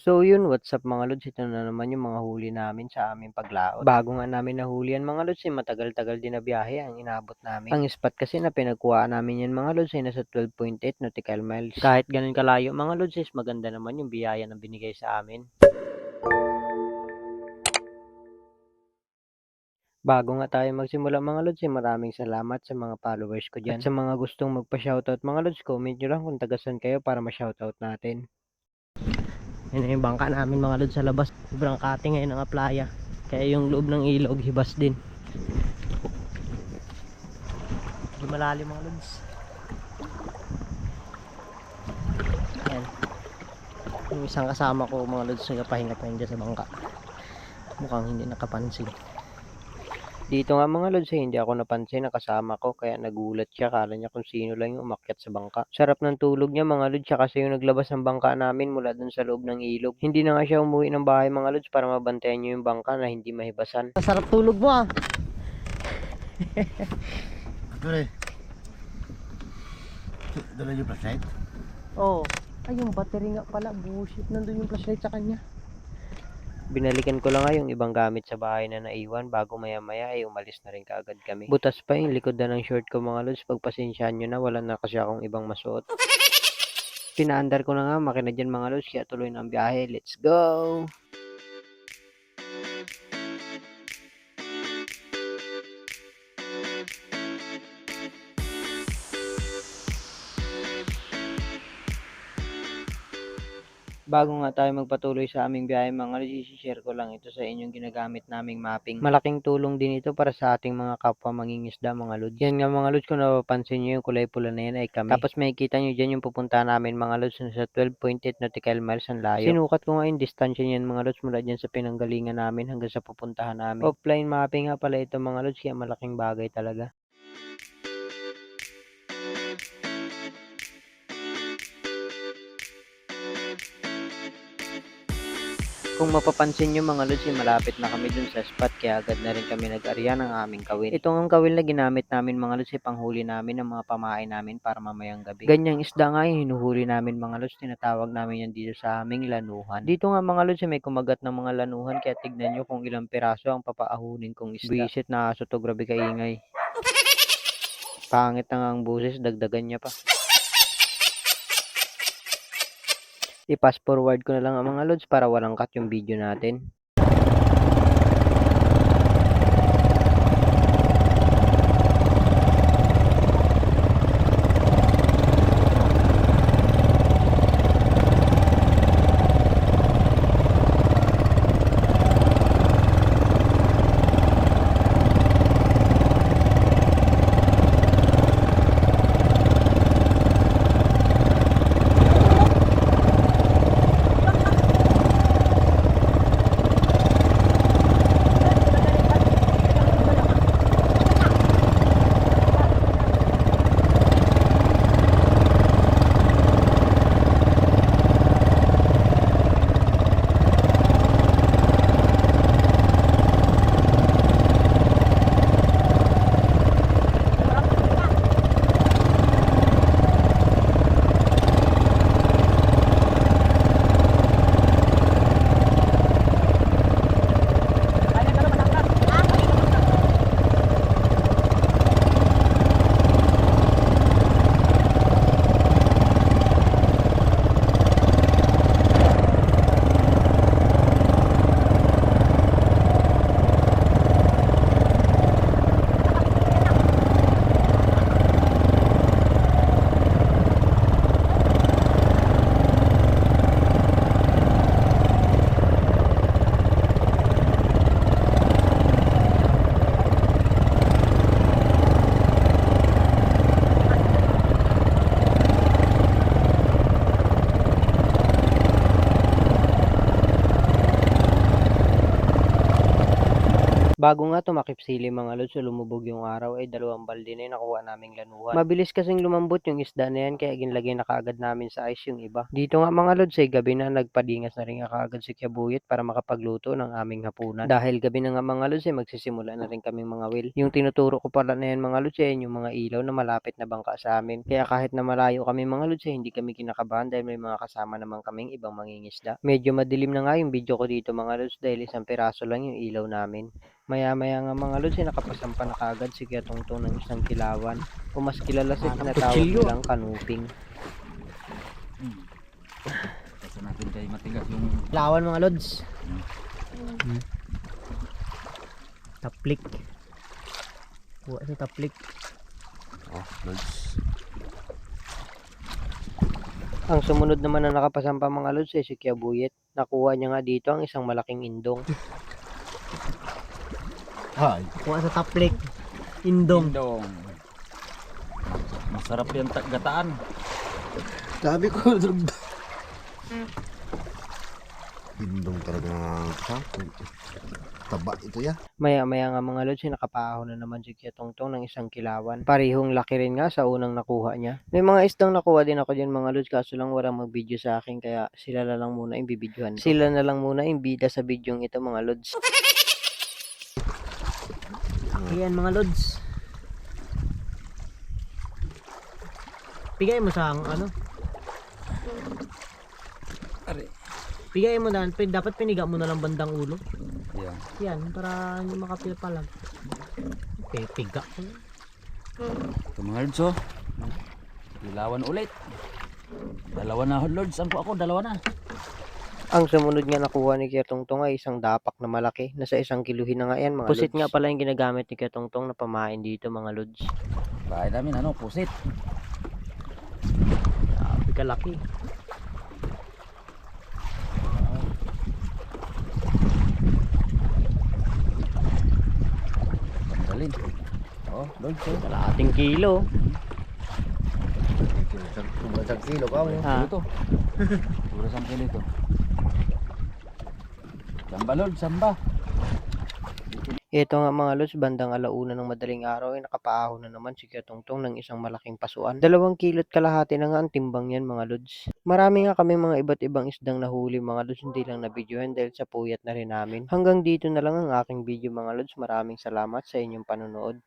So yun, what's up mga lods, ito na naman yung mga huli namin sa aming paglaot. Bago nga namin nahuli yan mga lods, eh, matagal-tagal din na biyahe ang inabot namin. Ang spot kasi na pinagkuhaan namin yan mga lods ay nasa 12.8 nautical miles. Kahit ganun kalayo mga lods, is maganda naman yung biyaya na binigay sa amin. Bago nga tayo magsimula mga lods, eh, maraming salamat sa mga followers ko dyan. At sa mga gustong magpa-shoutout mga lods, comment nyo lang kung tagasan kayo para ma-shoutout natin. Na yung bangka namin mga lods sa labas. Sobrang kate ngayon ng playa. Kaya yung loob ng ilog hibas din. Malalim mga lods. Yan. Yung isang kasama ko mga lods nagpahinga-pahinga sa bangka. Mukhang hindi nakapansin. Dito nga mga lods, eh, hindi ako napansin na kasama ko kaya nagulat siya. Kala niya kung sino lang yung umakyat sa bangka. Sarap ng tulog niya mga lods, siya kasi yung naglabas ng bangka namin mula dun sa loob ng ilog. Hindi na nga siya umuwi ng bahay mga lods para mabantayan niyo yung bangka na hindi mahibasan. Sarap tulog mo ah. Dole. Dole yung flashlight? Oo. Oh. Ay, yung battery nga pala. Bullshit. Nandun yung flashlight sa kanya. Binalikan ko lang nga yung ibang gamit sa bahay na naiwan bago maya maya ay umalis na rin kaagad kami. Butas pa yung likod na ng short ko mga lods. Pagpasensyahan nyo na wala na kasi akong ibang masuot. Pinaandar ko na nga makina dyan mga lods kaya tuloy na ang biyahe. Let's go! Bago nga tayo magpatuloy sa aming biyahe mga lods, share ko lang ito sa inyong ginagamit naming mapping. Malaking tulong din ito para sa ating mga kapwa mangingisda mga lods. Yan nga mga lods, kung napapansin nyo yung kulay pula na yan ay kami. Tapos makikita nyo dyan yung pupunta namin mga lods sa 12.8 nautical miles ang layo. Sinukat ko nga yung distansya niyan mga lods mula dyan sa pinanggalingan namin hanggang sa pupuntahan namin. Offline mapping nga pala ito mga lods, kaya malaking bagay talaga. Kung mapapansin nyo mga lods, eh, malapit na kami dun sa spot kaya agad na rin kami nag-arya ng aming kawil. Ito ang kawil na ginamit namin mga lods, eh, panghuli namin ng mga pamain namin para mamayang gabi. Ganyang isda nga yung hinuhuli namin mga lods, tinatawag namin yan dito sa aming lanuhan. Dito nga mga lods, eh, may kumagat ng mga lanuhan kaya tignan nyo kung ilang piraso ang papaahunin kong isda. Visit na aso to, grabe kaingay. Pangit na nga ang buses, dagdagan niya pa. I-fast forward ko na lang ang mga lods para walang cut yung video natin. Bago nga tumakip sili mga lods, so lumubog yung araw ay dalawang balde na nakuha naming lanuhan. Mabilis kasing lumambot yung isda na yan kaya ginlagay na kaagad namin sa ice yung iba. Dito nga mga lods ay gabi na nagpadingas na rin kaagad si Kiabuyet para makapagluto ng aming hapunan. Dahil gabi na nga mga lods ay magsisimula na rin kaming mga will. Yung tinuturo ko pala na yan mga lods ay yung mga ilaw na malapit na bangka sa amin. Kaya kahit na malayo kami mga lods ay hindi kami kinakabahan dahil may mga kasama naman kaming ibang mangingisda. Medyo madilim na nga yung video ko dito mga lods dahil isang piraso lang yung ilaw namin. Maya-maya nga mga lods ay nakapasampa na kaagad si Kuya Tungtong ng isang kilawan. O mas kilala sa tinatawag nilang kanuping. Kasi natin kay matigas yung Kilawan mga lods. Taplik. Kuha sa taplik. oh, lods. Ang sumunod naman na nakapasampa mga lods ay si Kiabuyet. Nakuha niya nga dito ang isang malaking indong. Hay. Kuha sa taplik. Indong. Dong. Masarap yan ta- gataan. Sabi ko, Bindong talaga sa taba ito ya. Maya-maya nga mga lods, ay nakapaahon na naman si Kuya Tongtong ng isang kilawan. Parihong laki rin nga sa unang nakuha niya. May mga isdang nakuha din ako dyan mga lods, kaso lang walang mag-video sa akin, kaya sila na lang muna yung bibidyohan. Sila na lang muna yung bida sa bidyong ito mga lods. Ayan mga lods. Bigay mo sa ano? Ari. Bigay mo na, dapat piniga mo na lang bandang ulo. Yan. Yan, para hindi makapil palag. Okay, piga. Ito mga lods oh. Ilawan ulit. Dalawa na lods. Ang ako, dalawa na. Ang sumunod nga nakuha ni Kuya Tongtong ay isang dapak na malaki. Nasa isang kiluhin na nga yan mga Pusit nga pala yung ginagamit ni Kuya Tongtong na pamain dito mga lods. Bahay namin ano, pusit. Grabe kalaki. Tanggalin. Oh, lods oh. Kalating kilo. Kumasag kilo ka mo. Ha? Kilo to. Puro sang kilo to. Samba lods, samba. Ito nga mga lods, bandang alauna ng madaling araw ay nakapaahon na naman si Kuya Tongtong ng isang malaking pasuan. Dalawang kilot kalahati na nga ang timbang yan mga lods. Marami nga kami mga iba't ibang isdang nahuli mga lods, hindi lang na videohan dahil sa puyat na rin namin. Hanggang dito na lang ang aking video mga lods. Maraming salamat sa inyong panonood.